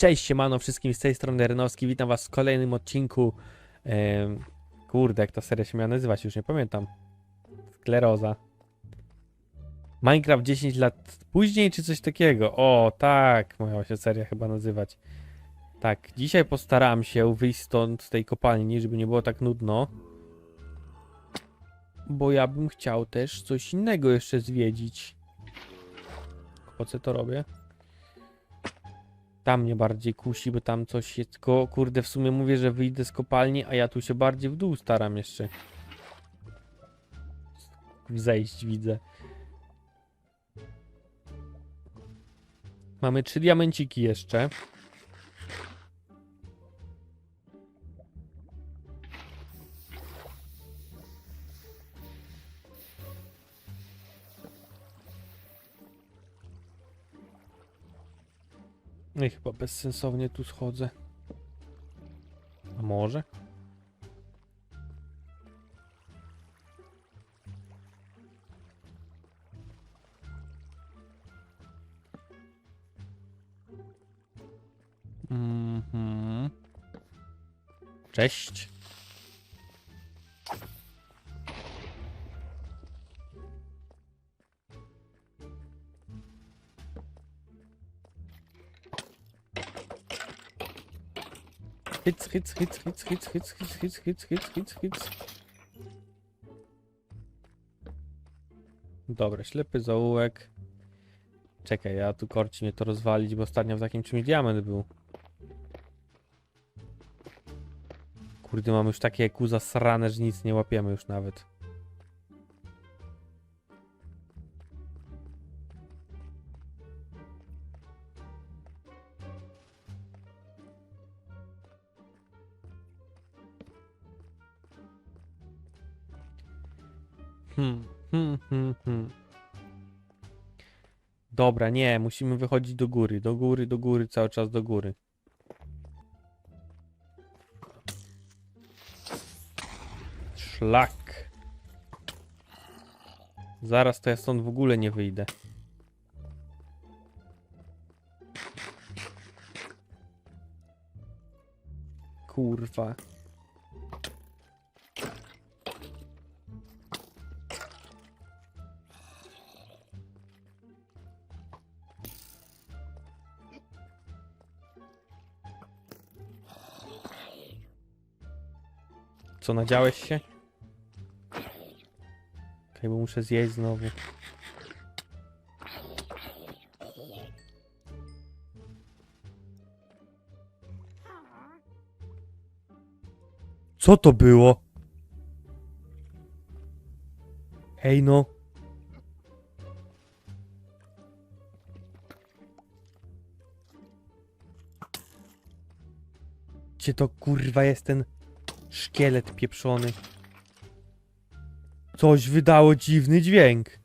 Cześć, siemano wszystkim z tej strony Renowski, witam was w kolejnym odcinku. Em, kurde, jak ta seria się miała nazywać, już nie pamiętam. Skleroza. Minecraft 10 lat później, czy coś takiego? O, tak, miała się seria chyba nazywać. Tak, dzisiaj postaram się wyjść stąd, z tej kopalni, żeby nie było tak nudno. Bo ja bym chciał też coś innego jeszcze zwiedzić. Po co to robię? Tam mnie bardziej kusi, bo tam coś jest. Tylko kurde, w sumie mówię, że wyjdę z kopalni, a ja tu się bardziej w dół staram jeszcze. Zejść widzę. Mamy trzy diamenciki jeszcze. No i chyba bezsensownie tu schodzę. A może? Mhm. Cześć. Hits, hits, hits, hits, hits, hits, hits, hits, hits. Dobra, ślepy zaułek. Czekaj, ja tu korci mnie to rozwalić, bo ostatnio w takim czymś diament był. Kurde, mamy już takie ku zasrane, że nic nie łapiemy już nawet. Hmm, hmm, hmm, hmm. Dobra, nie, musimy wychodzić do góry, do góry, do góry, cały czas do góry. Szlak. Zaraz to ja stąd w ogóle nie wyjdę. Kurwa. Co, nadziałeś się? Okej, bo muszę zjeść znowu. Co to było? Hej no. Gdzie to kurwa jest ten szkielet pieprzony? Coś wydało dziwny dźwięk.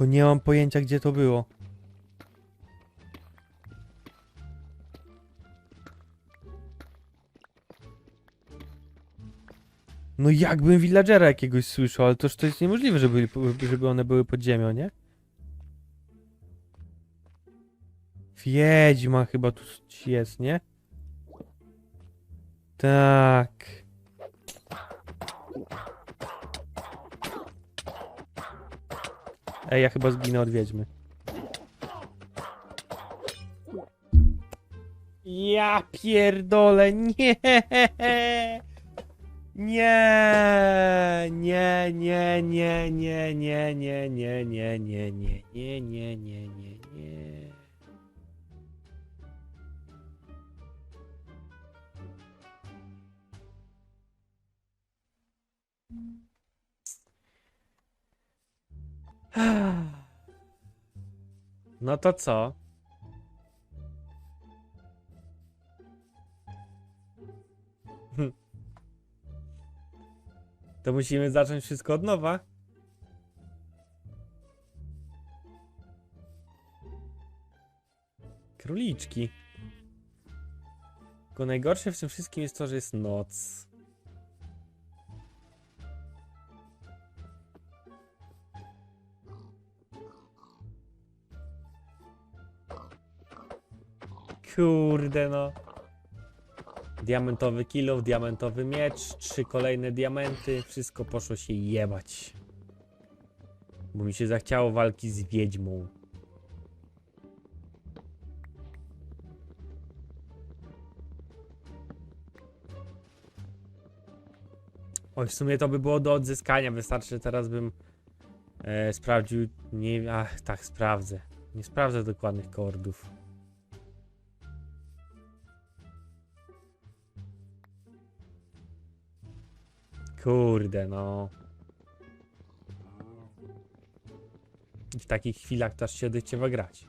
Tylko nie mam pojęcia gdzie to było. No jakbym villagera jakiegoś słyszał, ale toż to jest niemożliwe, żeby, żeby one były pod ziemią, nie? Wiedźma chyba tu jest, nie? Tak. Ej, ja chyba zginę od wiedźmy. Ja pierdolę, nie! Nie, nie, nie, nie, nie, nie, nie, nie, nie, nie, nie, nie, nie, nie, nie, nie. No to co? To musimy zacząć wszystko od nowa. Króliczki. Tylko najgorsze w tym wszystkim jest to, że jest noc. Kurde no. Diamentowy kilo, diamentowy miecz, trzy kolejne diamenty, wszystko poszło się jebać. Bo mi się zachciało walki z wiedźmą. Oj, w sumie to by było do odzyskania. Wystarczy, teraz bym e, sprawdził. Nie, ach, tak, sprawdzę. Nie sprawdzę dokładnych kordów. Kurde, no. I W takich chwilach też się odechciewa grać.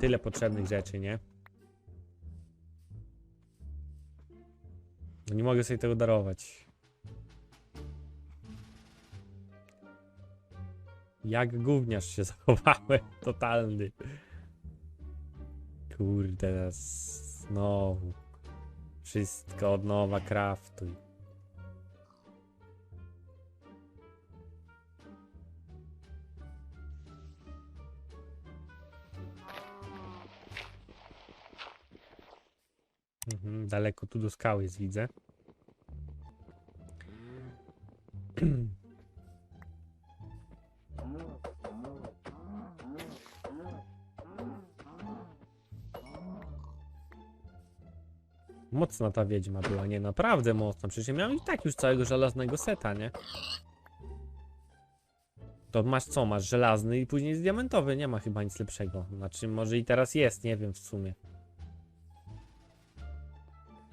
Tyle potrzebnych rzeczy, nie? No nie mogę sobie tego darować. Jak gówniarz się zachowałem, totalny. Kurde, znowu. Wszystko od nowa craftuj. Daleko tu do skały jest, widzę. Mocna ta wiedźma była, nie naprawdę mocna. Przecież ja miałem i tak już całego żelaznego seta, nie? To masz co? Masz żelazny i później jest diamentowy, nie ma chyba nic lepszego. Znaczy, może i teraz jest, nie wiem w sumie.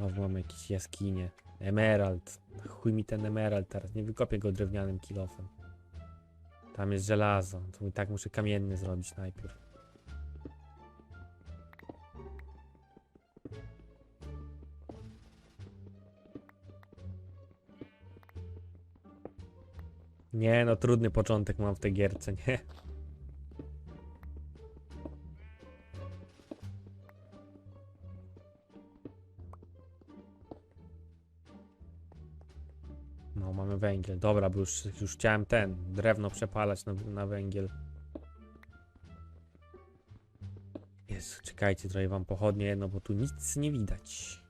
No, mamy jakieś jaskinie. Emerald. Chuj mi ten emerald teraz. Nie wykopię go drewnianym kilofem. Tam jest żelazo. To i tak muszę kamienny zrobić najpierw. Nie, no trudny początek mam w tej gierce, nie? No, mamy węgiel. Dobra, bo już, już chciałem ten, drewno przepalać na, na węgiel. Jezu, czekajcie, trochę wam pochodnie jedno, bo tu nic nie widać.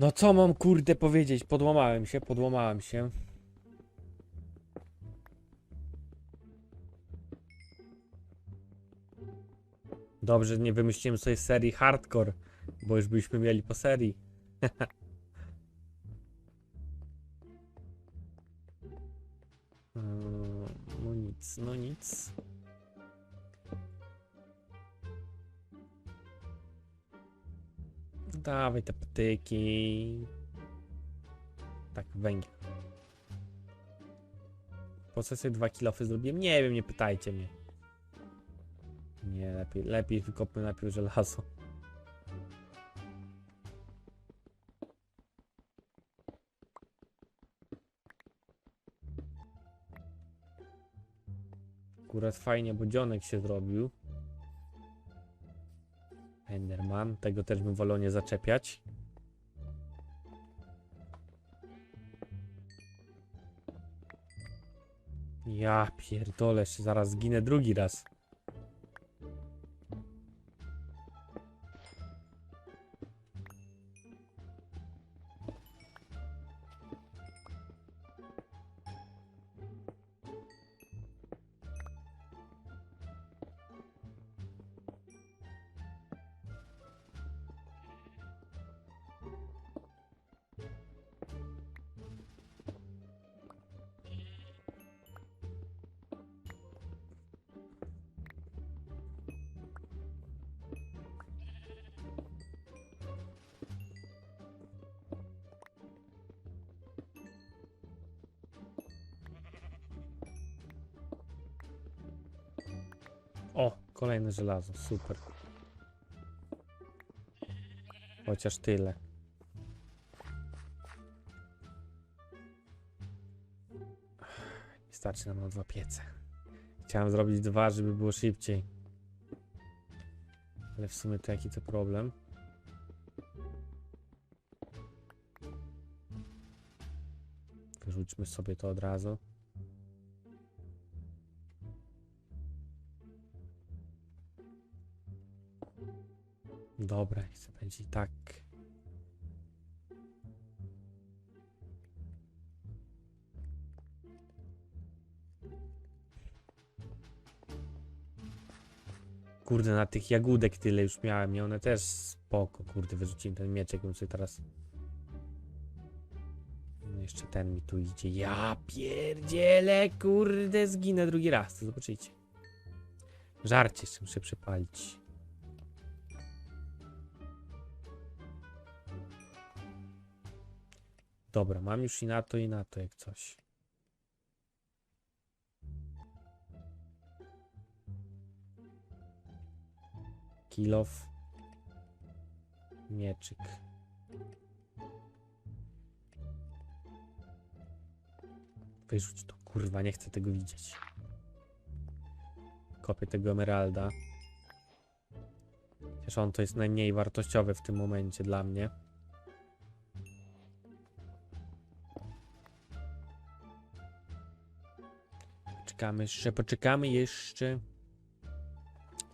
No co mam kurde powiedzieć? Podłamałem się, podłamałem się. Dobrze, nie wymyśliłem sobie serii hardcore, bo już byśmy mieli po serii. Mm, No nic, no nic. Dawaj te patyki. Tak, węgiel. Po co sobie dwa kilofy zrobiłem? Nie wiem, nie pytajcie mnie. Lepiej, lepiej wykopmy najpierw żelazo. Akurat fajnie, bo dzionek się zrobił. Enderman, tego też bym wolał nie zaczepiać. Ja pierdolę, zaraz zginę drugi raz. Kolejne żelazo, super. Chociaż tyle. Nie starczy nam na dwa piece. Chciałem zrobić dwa, żeby było szybciej. Ale w sumie to jaki to problem? Wyrzućmy sobie to od razu. Dobra, i będzie i tak. Kurde, na tych jagódek tyle już miałem i one też spoko, kurde, wyrzuciłem ten mieczek, bym sobie teraz... No jeszcze ten mi tu idzie, ja pierdzielę, kurde, zginę drugi raz, to zobaczycie. Żarcie jeszcze muszę przepalić. Dobra, mam już i na to, i na to, jak coś. Kilof. Mieczyk. Wyrzuć to, kurwa, nie chcę tego widzieć. Kopię tego emeralda. Chociaż on to jest najmniej wartościowy w tym momencie dla mnie. Poczekamy jeszcze, poczekamy jeszcze.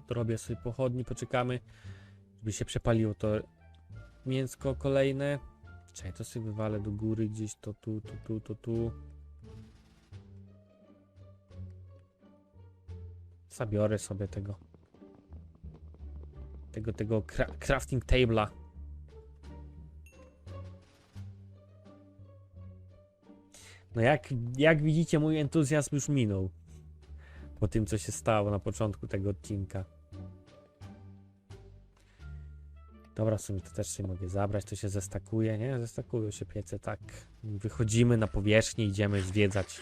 Dorobię sobie pochodni, poczekamy, żeby się przepaliło to mięsko kolejne. Czekaj, to sobie wywalę do góry gdzieś, to tu, to tu, to tu. Zabiorę sobie tego. Tego, tego cra crafting table'a. No jak, jak widzicie, mój entuzjazm już minął. Po tym, co się stało na początku tego odcinka. Dobra, w sumie to też sobie mogę zabrać, to się zestakuje, nie? Zestakują się piece, tak. Wychodzimy na powierzchnię, idziemy zwiedzać.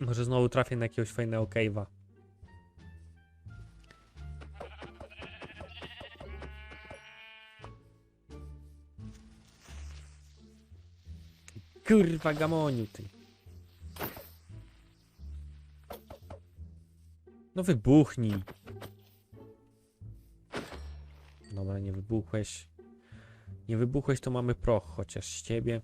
Może znowu trafię na jakiegoś fajnego cave'a. Kurwa gamoniu ty. No wybuchnij. Dobra, nie wybuchłeś. Nie wybuchłeś, to mamy proch, chociaż z ciebie.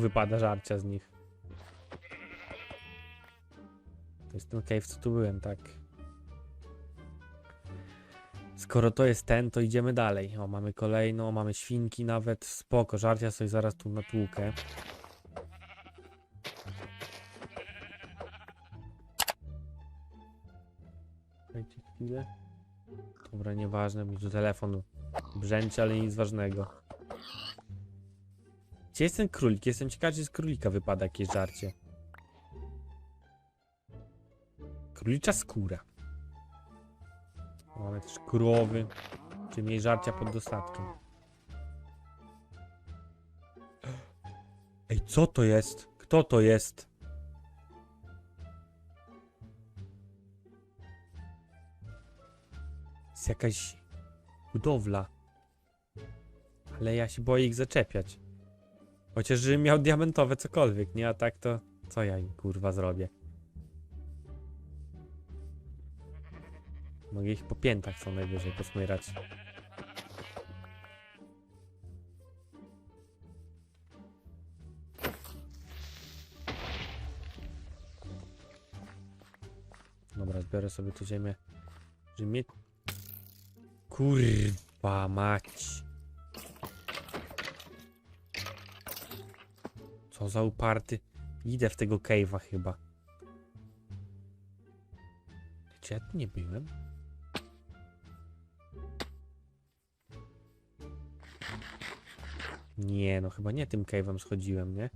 Wypada żarcia z nich. To jest ten cave, co tu byłem, tak. Skoro to jest ten, to idziemy dalej. O, mamy kolejną, mamy świnki nawet. Spoko, żarcia sobie zaraz tu natłukę. Czekajcie chwilę. Dobra, nieważne, mi tu telefon brzęczy, ale nic ważnego. Gdzie jest ten królik? Jestem ciekaw, czy z królika wypada jakieś żarcie. Królicza skóra. Mamy też krowy, czy mniej żarcia pod dostatkiem. Ej, co to jest? Kto to jest? Jest jakaś budowla. Ale ja się boję ich zaczepiać. Chociaż miał diamentowe cokolwiek, nie? A tak to co ja kurwa zrobię? Mogę ich po piętach co najwyżej posmyrać. Dobra, zbiorę sobie tu ziemię. Mieć... Kurwa mać. Co za uparty. Idę w tego cave'a chyba. Czy ja tu nie byłem? Nie, no chyba nie tym cave'em schodziłem, nie?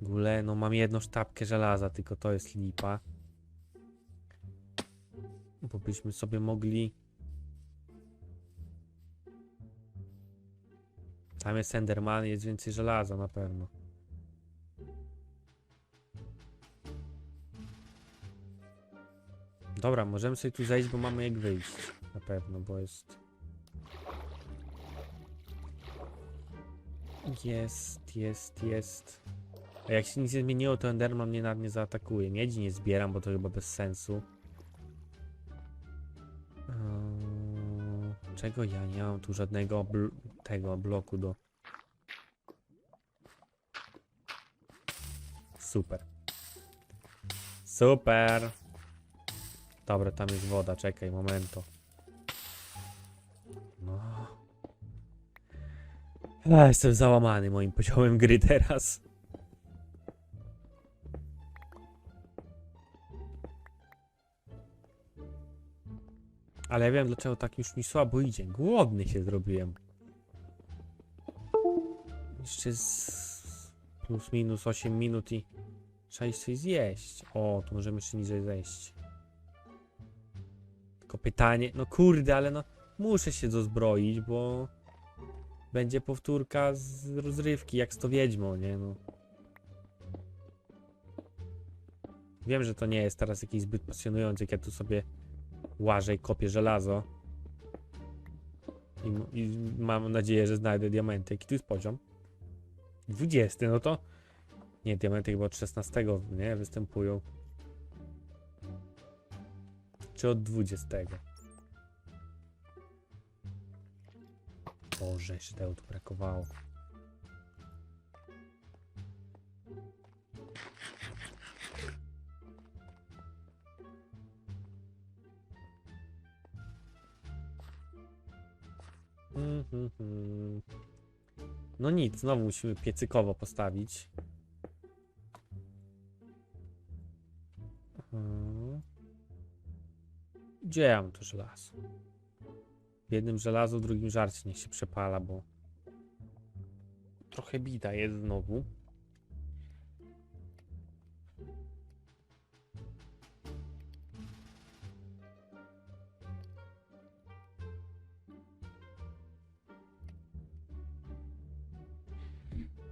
W ogóle, no mam jedną sztabkę żelaza, tylko to jest lipa. Bo byśmy sobie mogli... Tam jest Enderman, jest więcej żelaza na pewno. Dobra, możemy sobie tu zejść, bo mamy jak wyjść. Na pewno, bo jest... Jest, jest, jest. A jak się nic nie zmieniło, to Enderman mnie nad nie zaatakuje. Miedzi nie zbieram, bo to chyba bez sensu. Eee, czego ja nie mam tu żadnego bl tego bloku do... Super. Super. Dobra, tam jest woda, czekaj, momento. No. Ja jestem załamany moim poziomem gry teraz. Ale ja wiem dlaczego tak już mi słabo idzie. Głodny się zrobiłem. Jeszcze z plus minus 8 minut i trzeba coś zjeść. O, tu możemy jeszcze niżej zejść. Tylko pytanie, no kurde, ale no muszę się dozbroić, bo będzie powtórka z rozrywki, jak z to wiedźmą, nie no. Wiem, że to nie jest teraz jakiś zbyt pasjonujący, jak ja tu sobie łażę i kopię żelazo. I, I mam nadzieję, że znajdę diamenty. Jaki tu jest poziom? 20, no to... Nie, diamenty chyba od 16, nie? Występują. Czy od 20? Boże, tego tu brakowało. Mhm. No nic, znowu musimy piecykowo postawić. Mhm. Gdzie ja mam to żelazo? W jednym żelazo, w drugim żarcie niech się przepala, bo trochę bida jest znowu.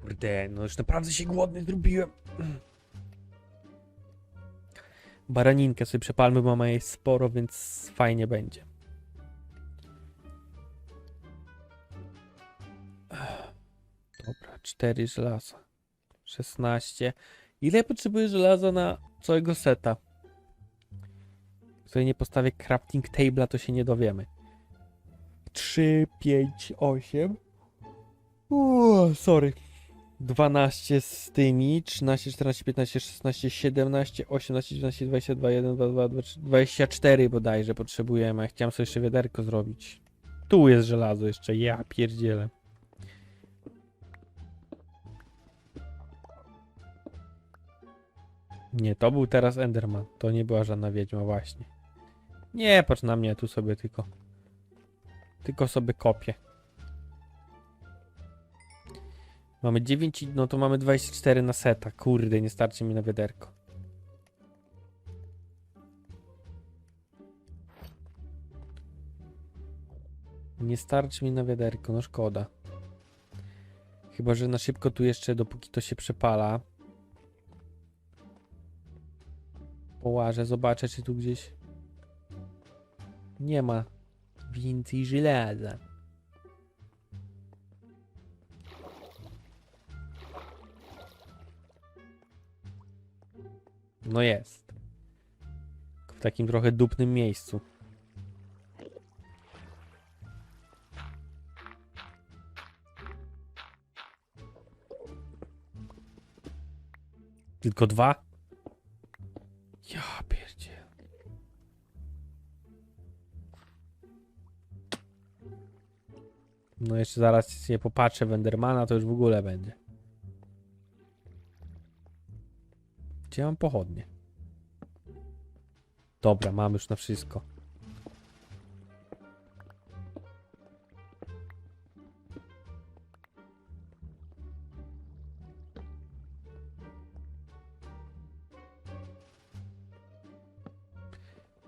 Kurde, no już naprawdę się głodny zrobiłem. Baraninkę sobie przepalmy, bo mamy jej sporo, więc fajnie będzie. Dobra, 4 żelaza. 16. Ile potrzebuję żelaza na całego seta? Sobie nie postawię crafting table'a, to się nie dowiemy. 3, 5, 8. Uuu, sorry. 12 z tymi, 13, 14, 15, 16, 17, 18, 19, 22, 1, 2, 2, 2 3, 24 bodajże potrzebujemy. Ja Chciałem sobie jeszcze wiaderko zrobić. Tu jest żelazo jeszcze, ja pierdzielę. Nie, to był teraz Enderman. To nie była żadna wiedźma, właśnie. Nie, patrz na mnie, tu sobie tylko. Tylko sobie kopię. Mamy 9, i- no to mamy 24 na seta. Kurde, nie starczy mi na wiaderko. Nie starczy mi na wiaderko, no szkoda. Chyba, że na szybko tu jeszcze, dopóki to się przepala. Połażę, zobaczę, czy tu gdzieś nie ma więcej żelaza. No jest. W takim trochę dupnym miejscu. Tylko dwa? Ja pierdzie. No jeszcze zaraz nie popatrzę w Endermana, to już w ogóle będzie. Gdzie mam pochodnie? Dobra, mam już na wszystko.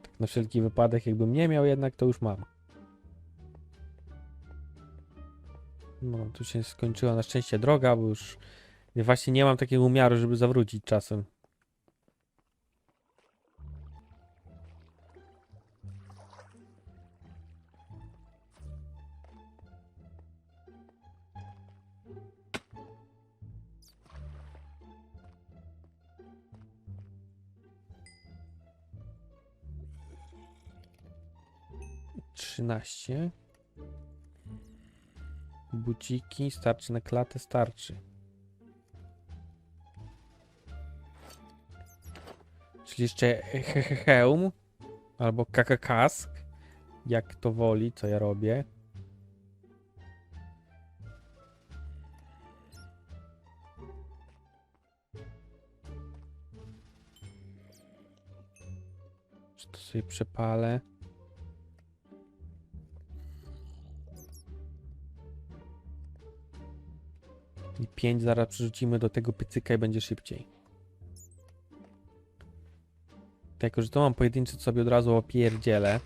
Tak na wszelki wypadek, jakbym nie miał jednak, to już mam. No, tu się skończyła na szczęście droga, bo już właśnie nie mam takiego umiaru, żeby zawrócić czasem. Trzynaście. Buciki, starczy na klatę, starczy. Czyli jeszcze he- he- hełm albo kakakask, jak to woli, co ja robię. Czy to sobie przepalę? 5 zaraz przerzucimy do tego pycyka i będzie szybciej. Jako, że to mam pojedynczy, to sobie od razu opierdzielę.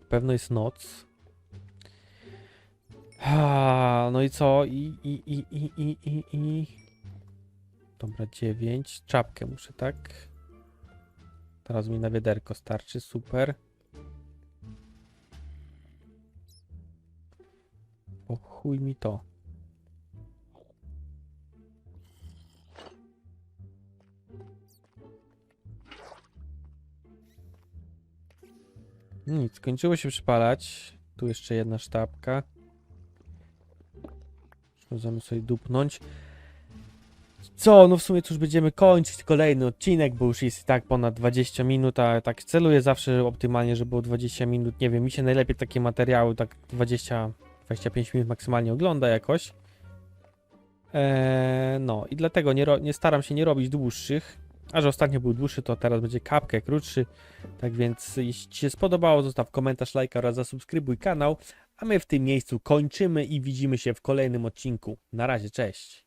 Na pewno jest noc. No i co? I, i, i, i, i, i, i. Dobra, 9. Czapkę muszę, tak? Teraz mi na wiaderko starczy, super. O chuj mi to. Nic, skończyło się przypalać. Tu jeszcze jedna sztabka. Możemy sobie dupnąć. Co? No w sumie już będziemy kończyć kolejny odcinek, bo już jest i tak ponad 20 minut, a tak celuję zawsze optymalnie, żeby było 20 minut. Nie wiem, mi się najlepiej takie materiały tak 20 25 minut maksymalnie ogląda jakoś. Eee, no i dlatego nie, nie staram się nie robić dłuższych. A że ostatnio był dłuższy, to teraz będzie kapkę krótszy. Tak więc jeśli Ci się spodobało, zostaw komentarz, lajka oraz zasubskrybuj kanał. A my w tym miejscu kończymy i widzimy się w kolejnym odcinku. Na razie, cześć.